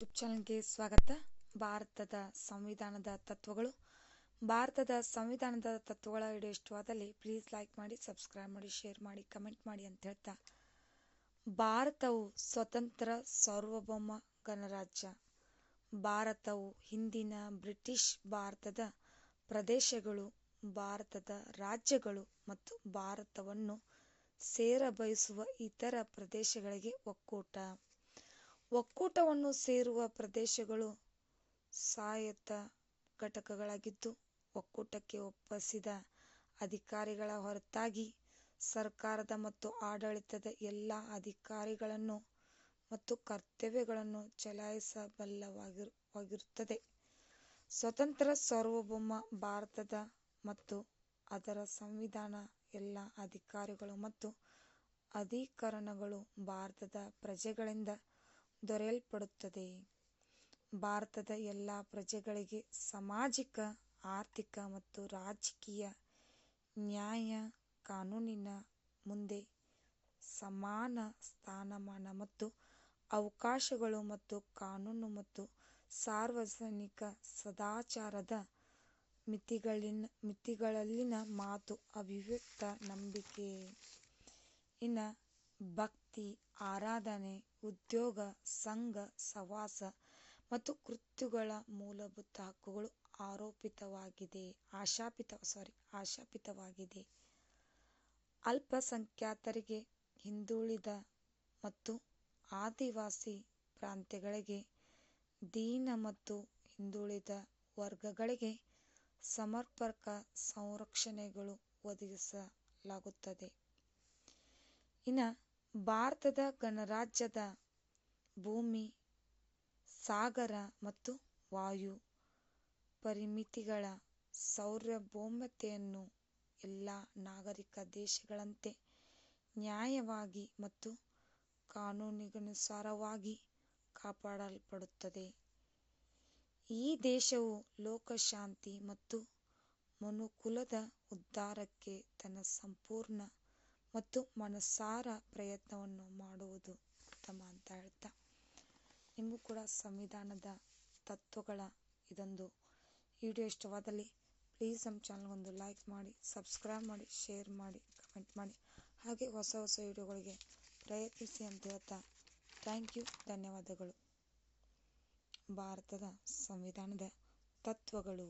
YouTube ಚಾನಲ್ಗೆ ಸ್ವಾಗತ. ಭಾರತದ ಸಂವಿಧಾನದ ತತ್ವಗಳು. ಭಾರತದ ಸಂವಿಧಾನದ ತತ್ವಗಳ ವಿಡಿಯೋ ಇಷ್ಟವಾದಲ್ಲಿ ಪ್ಲೀಸ್ ಲೈಕ್ ಮಾಡಿ ಸಬ್ಸ್ಕ್ರೈಬ್ ಮಾಡಿ ಶೇರ್ ಮಾಡಿ ಕಮೆಂಟ್ ಮಾಡಿ ಅಂತ ಹೇಳ್ತಾ. ಭಾರತವು ಸ್ವತಂತ್ರ ಸಾರ್ವಭೌಮ ಗಣರಾಜ್ಯ. ಭಾರತವು ಹಿಂದಿನ ಬ್ರಿಟಿಷ್ ಭಾರತದ ಪ್ರದೇಶಗಳು, ಭಾರತದ ರಾಜ್ಯಗಳು ಮತ್ತು ಭಾರತವನ್ನು ಸೇರ ಬಯಸುವ ಇತರ ಪ್ರದೇಶಗಳಿಗೆ ಒಕ್ಕೂಟ. ಒಕ್ಕೂಟವನ್ನು ಸೇರುವ ಪ್ರದೇಶಗಳು ಸಾಯತ ಘಟಕಗಳಾಗಿದ್ದು, ಒಕ್ಕೂಟಕ್ಕೆ ಒಪ್ಪಿಸಿದ ಅಧಿಕಾರಿಗಳ ಹೊರತಾಗಿ ಸರ್ಕಾರದ ಮತ್ತು ಆಡಳಿತದ ಎಲ್ಲ ಅಧಿಕಾರಿಗಳನ್ನು ಮತ್ತು ಕರ್ತವ್ಯಗಳನ್ನು ಚಲಾಯಿಸಬಲ್ಲವಾಗಿರುತ್ತದೆ. ಸ್ವತಂತ್ರ ಸಾರ್ವಭೌಮ ಭಾರತದ ಮತ್ತು ಅದರ ಸಂವಿಧಾನ, ಎಲ್ಲ ಅಧಿಕಾರಿಗಳು ಮತ್ತು ಅಧಿಕರಣಗಳು ಭಾರತದ ಪ್ರಜೆಗಳಿಂದ ದೊರೆಯಲ್ಪಡುತ್ತದೆ. ಭಾರತದ ಎಲ್ಲ ಪ್ರಜೆಗಳಿಗೆ ಸಾಮಾಜಿಕ, ಆರ್ಥಿಕ ಮತ್ತು ರಾಜಕೀಯ ನ್ಯಾಯ ಕಾನೂನಿನ ಮುಂದೆ ಸಮಾನ ಸ್ಥಾನಮಾನ ಮತ್ತು ಅವಕಾಶಗಳು ಮತ್ತು ಕಾನೂನು ಮತ್ತು ಸಾರ್ವಜನಿಕ ಸದಾಚಾರದ ಮಿತಿಗಳಿನ, ಮಿತಿಗಳಲ್ಲಿನ ಮಾತು ಅಭಿವ್ಯಕ್ತ ನಂಬಿಕೆಯಿನ ಭಕ್ತಿ, ಆರಾಧನೆ, ಉದ್ಯೋಗ, ಸಂಘ ಸಹವಾಸ ಮತ್ತು ಕೃತ್ಯಗಳ ಮೂಲಭೂತ ಹಕ್ಕುಗಳು ಆರೋಪಿತವಾಗಿದೆ, ಆಶಾಪಿತ ಸಾರಿ ಆಶಾಪಿತವಾಗಿದೆ. ಅಲ್ಪಸಂಖ್ಯಾತರಿಗೆ ಹಿಂದುಳಿದ ಮತ್ತು ಆದಿವಾಸಿ ಪ್ರಾಂತ್ಯಗಳಿಗೆ ದೀನ ಮತ್ತು ಹಿಂದುಳಿದ ವರ್ಗಗಳಿಗೆ ಸಮರ್ಪಕ ಸಂರಕ್ಷಣೆಗಳು ಒದಗಿಸಲಾಗುತ್ತದೆ. ಇನ್ನು ಭಾರತದ ಗಣರಾಜ್ಯದ ಭೂಮಿ, ಸಾಗರ ಮತ್ತು ವಾಯು ಪರಿಮಿತಿಗಳ ಸಾರ್ವಭೌಮತೆಯನ್ನು ಎಲ್ಲ ನಾಗರಿಕ ದೇಶಗಳಂತೆ ನ್ಯಾಯವಾಗಿ ಮತ್ತು ಕಾನೂನಿಗನುಸಾರವಾಗಿ ಕಾಪಾಡಲ್ಪಡುತ್ತದೆ. ಈ ದೇಶವು ಲೋಕಶಾಂತಿ ಮತ್ತು ಮನುಕುಲದ ಉದ್ಧಾರಕ್ಕೆ ತನ್ನ ಸಂಪೂರ್ಣ ಮತ್ತು ಮನಸಾರ ಪ್ರಯತ್ನವನ್ನು ಮಾಡುವುದು ಉತ್ತಮ ಅಂತ ಹೇಳ್ತಾ ನಿಮಗೂ ಕೂಡ ಸಂವಿಧಾನದ ತತ್ವಗಳ ಇದೊಂದು ವಿಡಿಯೋ ಇಷ್ಟವಾದಲ್ಲಿ ಪ್ಲೀಸ್ ನಮ್ಮ ಚಾನಲ್ಗೊಂದು ಲೈಕ್ ಮಾಡಿ, ಸಬ್ಸ್ಕ್ರೈಬ್ ಮಾಡಿ, ಶೇರ್ ಮಾಡಿ, ಕಮೆಂಟ್ ಮಾಡಿ. ಹಾಗೆ ಹೊಸ ಹೊಸ ವಿಡಿಯೋಗಳಿಗೆ ಪ್ರಯತ್ನಿಸಿ ಅಂತ ಹೇಳ್ತಾ ಥ್ಯಾಂಕ್ ಯು, ಧನ್ಯವಾದಗಳು. ಭಾರತದ ಸಂವಿಧಾನದ ತತ್ವಗಳು.